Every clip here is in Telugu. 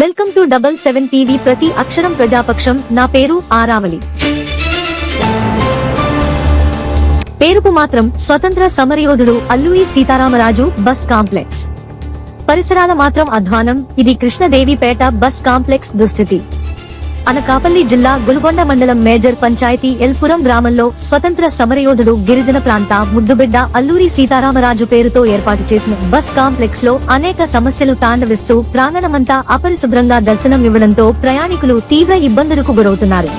Welcome to double seven TV ప్రతి అక్షరం ప్రజాపక్షం. నా పేరు ఆరావళి పేరుకు మాత్రం స్వతంత్ర సమరయోధుడు అల్లూరి సీతారామరాజు బస్ కాంప్లెక్స్. పరిసరాల మాత్రం అధ్వానం. ఇది కృష్ణదేవిపేట బస్ కాంప్లెక్స్ దుస్థితి. అనకాపల్లి జిల్లా గుల్గొండ మండలం మేజర్ పంచాయతీ ఎల్పురం గ్రామంలో స్వతంత్ర సమరయోధుడు గిరిజన ప్రాంత ముద్దుబిడ్డ అల్లూరి సీతారామరాజు పేరుతో ఏర్పాటు చేసిన బస్ కాంప్లెక్స్లో అనేక సమస్యలు తాండవిస్తూ ప్రాంగణమంతా అపరిశుభ్రంగా దర్శనం ఇవ్వడంతో ప్రయాణికులు తీవ్ర ఇబ్బందులకు గురవుతున్నారు.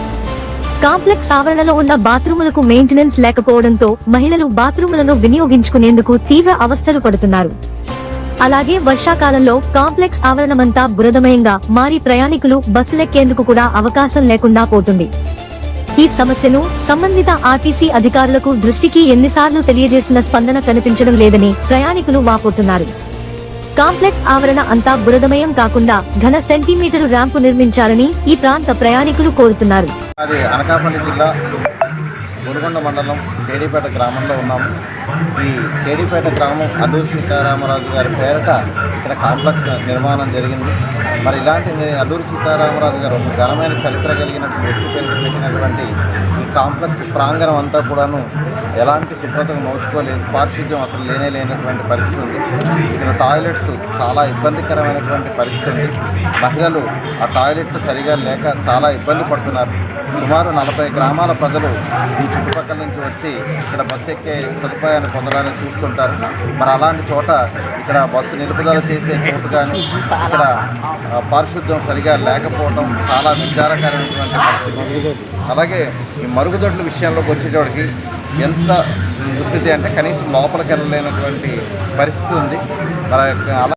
కాంప్లెక్స్ ఆవరణలో ఉన్న బాత్రూములకు మెయింటెనెన్స్ లేకపోవడంతో మహిళలు బాత్రూములను వినియోగించుకునేందుకు తీవ్ర అవస్థలు పడుతున్నారు. అలాగే వర్షాకాలంలో కాంప్లెక్స్ ఆవరణమంతా బురదమయంగా మారి ప్రయాణికులు బస్సులెక్కేందుకు కూడా అవకాశం లేకుండా పోతుంది. ఈ సమస్యను సంబంధిత ఆర్టీసీ అధికారులకు దృష్టికి ఎన్నిసార్లు తెలియజేసిన స్పందన కనిపించడం లేదని ప్రయాణికులు వాపోతున్నారు. కాంప్లెక్స్ ఆవరణ అంతా బురదమయం కాకుండా ఘన సెంటీమీటరు ర్యాంపు నిర్మించాలని ఈ ప్రాంత ప్రయాణికులు కోరుతున్నారు. అనకాపల్లి జిల్లా మండలం గ్రామంలో ఉన్నాము. ఈ కేడీపేట గ్రామం అల్లూరు సీతారామరాజు గారి పేరట ఇక్కడ కాంప్లెక్స్ నిర్మాణం జరిగింది. మరి ఇలాంటి అల్లూరు సీతారామరాజు గారు ఒక ఘనమైన చరిత్ర కలిగిన వ్యక్తి పేరు పెట్టినటువంటి ఈ కాంప్లెక్స్ ప్రాంగణం అంతా కూడాను ఎలాంటి శుభ్రతకు నోచుకోలేదు పారిశుద్ధ్యం అసలు లేనే లేనటువంటి పరిస్థితి ఉంది. ఇక్కడ టాయిలెట్స్ చాలా ఇబ్బందికరమైనటువంటి పరిస్థితి ఉంది. మహిళలు ఆ టాయిలెట్లు సరిగా లేక చాలా ఇబ్బంది పడుతున్నారు. సుమారు నలభై గ్రామాల ప్రజలు ఈ చుట్టుపక్కల నుంచి వచ్చి ఇక్కడ బస్సు ఎక్కే సదుపాయాన్ని పొందడానికి చూస్తుంటారు. మరి అలాంటి చోట ఇక్కడ బస్సు నిలుపుదల చేసే చోటు కానీ ఇక్కడ పారిశుద్ధ్యం సరిగా లేకపోవడం చాలా విచారకరమైనటువంటి పరిస్థితి. అలాగే ఈ మరుగుదొడ్ల విషయంలోకి వచ్చేటోడికి ఎంత దుస్థితి అంటే కనీసం లోపలికి వెళ్ళలేనటువంటి పరిస్థితి ఉంది. మరి అలా